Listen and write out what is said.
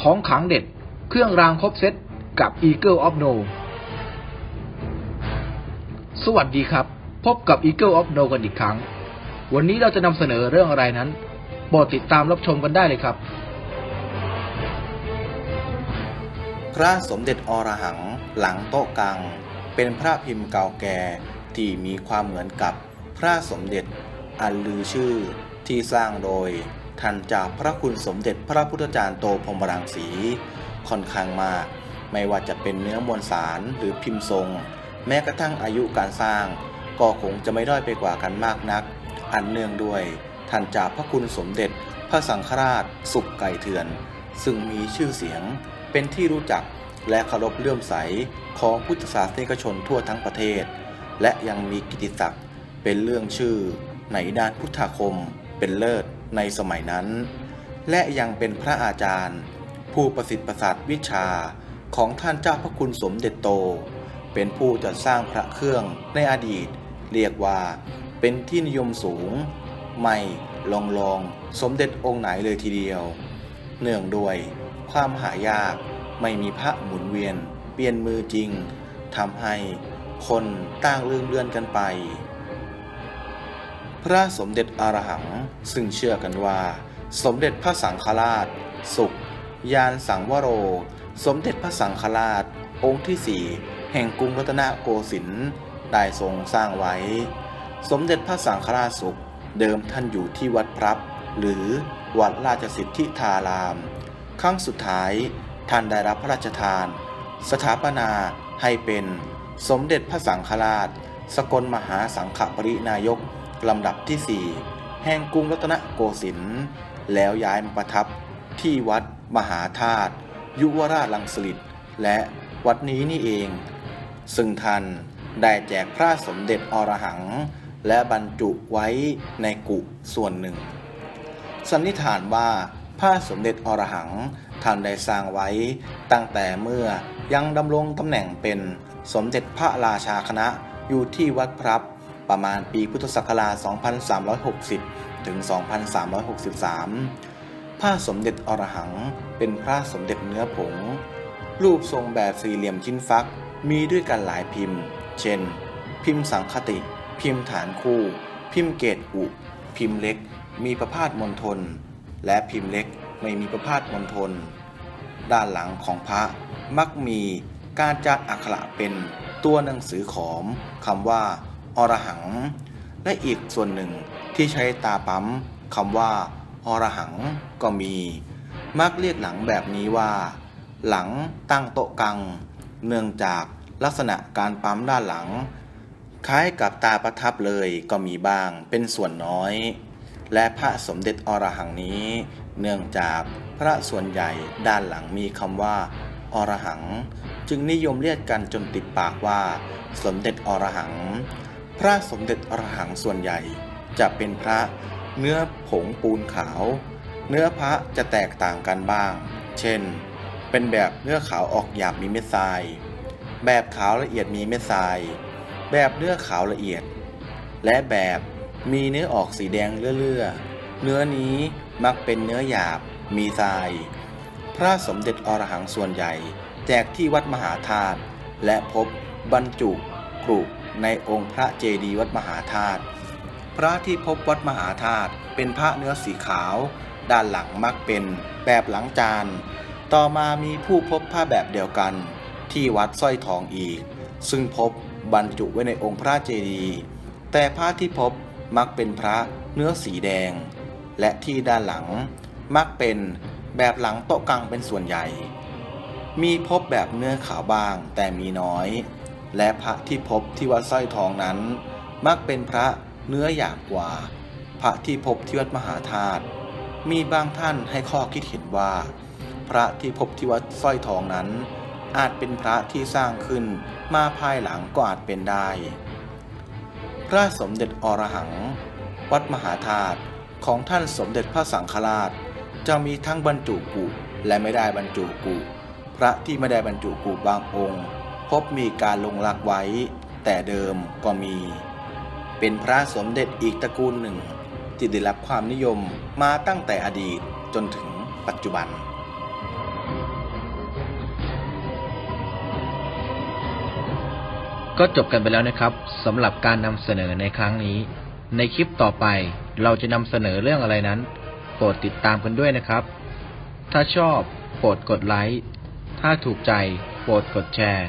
ของขังเด็ด เครื่องรางครบเซตกับ Eagle of No สวัสดีครับ พบกับ Eagle of No กันอีกครั้ง วันนี้เราจะนำเสนอเรื่องอะไรนั้นโปรดติดตามรับชมกันได้เลยครับ พระสมเด็จอรหังหลังโต๊ะกังเป็นพระพิมพ์เก่าแก่ที่มีความเหมือนกับพระสมเด็จอันลือชื่อที่สร้างโดย ท่านจากพระคุณสมเด็จพระพุทธจารย์โตพรมรังสี ค่อนข้างมาก ไม่ว่าจะเป็นเนื้อมวลสารหรือพิมพ์ทรง แม้กระทั่งอายุการสร้าง ก็คงจะไม่ด้อยไปกว่ากันมากนัก อันเนื่องด้วยท่านจากพระคุณสมเด็จพระสังฆราช สุขไก่เถื่อน ซึ่งมีชื่อเสียงเป็นที่รู้จักและเคารพเลื่อมใสของพุทธศาสนิกชนทั่วทั้งประเทศ และยังมีกิตติศักดิ์เป็นเรื่องชื่อในด้านพุทธาคมเป็นเลิศ ในสมัยนั้น และยังเป็นพระอาจารย์ ผู้ประสิทธิ์ประสาทวิชาของท่านเจ้าพระคุณสมเด็จโต เป็นผู้จัดสร้างพระเครื่องในอดีต เรียกว่าเป็นที่นิยมสูง ไม่ลองลองสมเด็จองค์ไหนเลยทีเดียว เนื่องด้วยความหายากไม่มีพระหมุนเวียน เปลี่ยนมือจริงทำให้คนต่างลืมเลือนกันไป พระสมเด็จอรหัง ซึ่งเชื่อกันว่า สมเด็จพระสังฆราช สุข ยานสังวโร สมเด็จพระสังฆราช องค์ที่สี่แห่งกรุงรัตนโกสินทร์ได้ทรงสร้างไว้ สมเด็จพระสังฆราชสุข เดิมท่านอยู่ที่วัดพรับ หรือวัดราชสิทธิธาราม ครั้งสุดท้ายท่านได้รับพระราชทาน สถาปนาให้เป็นสมเด็จพระสังฆราช สกลมหาสังฆปรินายก ลำดับที่ 4 แห่งกรุงรัตนโกสินทร์แล้วย้ายมาประทับที่วัดมหาธาตุยุวราชลังสลิดและวัดนี้นี่เอง ซึ่งท่านได้แจกพระสมเด็จอรหัง และบรรจุไว้ในกุส่วนหนึ่ง สันนิษฐานว่าพระสมเด็จอรหังท่านได้สร้างไว้ตั้งแต่เมื่อยังดำรงตำแหน่งเป็นสมเด็จพระราชาคณะอยู่ที่วัดพรับ ประมาณปีพุทธศักราช 2360 ถึง 2363พระสมเด็จอรหังเป็นพระสมเด็จเนื้อผง รูปทรงแบบสี่เหลี่ยมชิ้นฟักมีด้วยกันหลายพิมพ์ เช่น พิมพ์สังคติ พิมพ์ฐานคู่ พิมพ์เกตอุ พิมพ์เล็ก มีประพาสมณฑล และพิมพ์เล็กไม่มีประพาสมณฑล ด้านหลังของพระมักมีการจัดอักขระเป็นตัวหนังสือขอมคำว่า อรหัง และอีกส่วนหนึ่งที่ใช้ตาปั๊มคำว่า อรหังก็มี มักเรียกหลังแบบนี้ว่า หลังตั้งโต๊ะกัง เนื่องจากลักษณะการปั๊มด้านหลัง คล้ายกับตาประทับเลยก็มีบ้างเป็นส่วนน้อย และพระสมเด็จอรหังนี้ เนื่องจากพระส่วนใหญ่ด้านหลังมีคำว่า อรหัง จึงนิยมเรียกกันจนติดปากว่า สมเด็จอรหัง ระสมเด็จอรหังส่วนใหญ่ จะเป็นพระเนื้อผงปูนขาว เนื้อพระจะแตกต่างกันบ้าง เช่น เป็นแบบเนื้อขาวออกหยาบมีเม็ดทราย แบบขาวละเอียดมีเม็ดทราย แบบเนื้อขาวละเอียด และแบบมีเนื้อออกสีแดงเลื่อๆ เนื้อนี้มักเป็นเนื้อหยาบ มีทราย พระสมเด็จอรหังส่วนใหญ่ แจกที่วัดมหาธาตุและพบบรรจุกรุ ในองค์พระเจดีย์วัดมหาธาตุ พระที่พบวัดมหาธาตุเป็นพระเนื้อสีขาว ด้านหลังมักเป็นแบบหลังจาน ต่อมามีผู้พบผ้าแบบเดียวกัน ที่วัดสร้อยทองอีก ซึ่งพบบรรจุไว้ในองค์พระเจดีย์แต่พระที่พบมักเป็นพระเนื้อสีแดง และที่ด้านหลังมักเป็นแบบหลังโต๊ะกังเป็นส่วนใหญ่ มีพบแบบเนื้อขาวบ้างแต่มีน้อย และพระที่พบที่วัดสร้อยทองนั้น มักเป็นพระเนื้อหยาบกว่า พระที่พบที่วัดมหาธาตุมีบางท่านให้ข้อคิดเห็นว่า พระที่พบที่วัดสร้อยทองนั้น อาจเป็นพระที่สร้างขึ้นมาภายหลังก็อาจเป็นได้ พระสมเด็จอรหัง วัดมหาธาตุของท่านสมเด็จพระสังฆราช จะมีทั้งบรรจุกุและไม่ได้บรรจุกุพระที่ไม่ได้บรรจุกุบางองค์ พบมีการลงลักไว้ แต่เดิมก็มี เป็นพระสมเด็จอีกตระกูลหนึ่ง ที่ได้รับความนิยมมาตั้งแต่อดีตจนถึงปัจจุบันก็จบกันไปแล้วนะครับสำหรับการนำเสนอในครั้งนี้ ในคลิปต่อไปเราจะนำเสนอเรื่องอะไรนั้น โปรดติดตามกันด้วยนะครับ ถ้าชอบโปรดกดไลค์ถ้าถูกใจโปรดกดแชร์